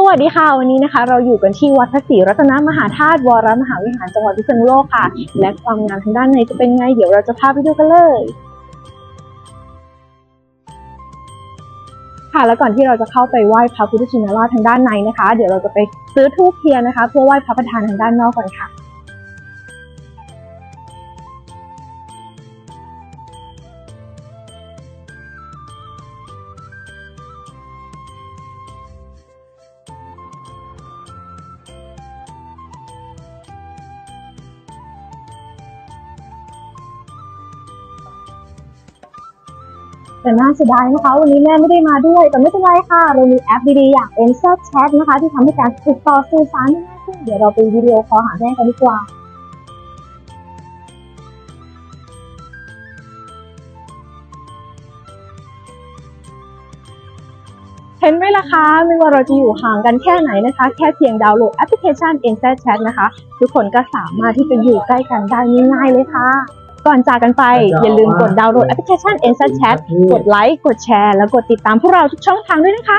สวัสดีค่ะ วันนี้นะคะ เราอยู่กันที่วัดพระศรีรัตนมหาธาตุวรมหาวิหารจังหวัดพิษณุโลกค่ะ และความงามทางด้านในจะเป็นไง เดี๋ยวเราจะพาไปดูกันเลยค่ะแล้วก่อนที่เราจะเข้าไปไหว้พระพุทธชินราชทางด้านในนะคะ เดี๋ยวเราจะไปซื้อทูบเทียนนะคะ เพื่อไหว้พระประธานทางด้านนอกก่อนค่ะ แต่น่าเสียดายนะคะ วันนี้แม่ไม่ได้มาด้วย แต่ไม่เป็นไรค่ะ เรามีแอปดีๆ อย่าง m z Chat นะคะ ที่ทำให้การติดต่อสื่อสารได้ง่ายขึ้น เดี๋ยวเราไปวิดีโอคอลหาแม่กันดีกว่าเห็นไหมล่ะคะ ไม่ว่าเราจะอยู่ห่างกันแค่ไหนนะคะ แค่เพียงดาวน์โหลดแอปพลิเคชัน n z Chat นะคะ ทุกคนก็สามารถที่จะอยู่ใกล้กันได้ง่ายๆเลยค่ะ ก่อนจากกันไป อย่าลืมกดดาวน์โหลดแอปพลิเคชัน n z Chat กดไลค์ กดแชร์ แล้วกดติดตามพวกเราทุกช่องทางด้วยนะคะ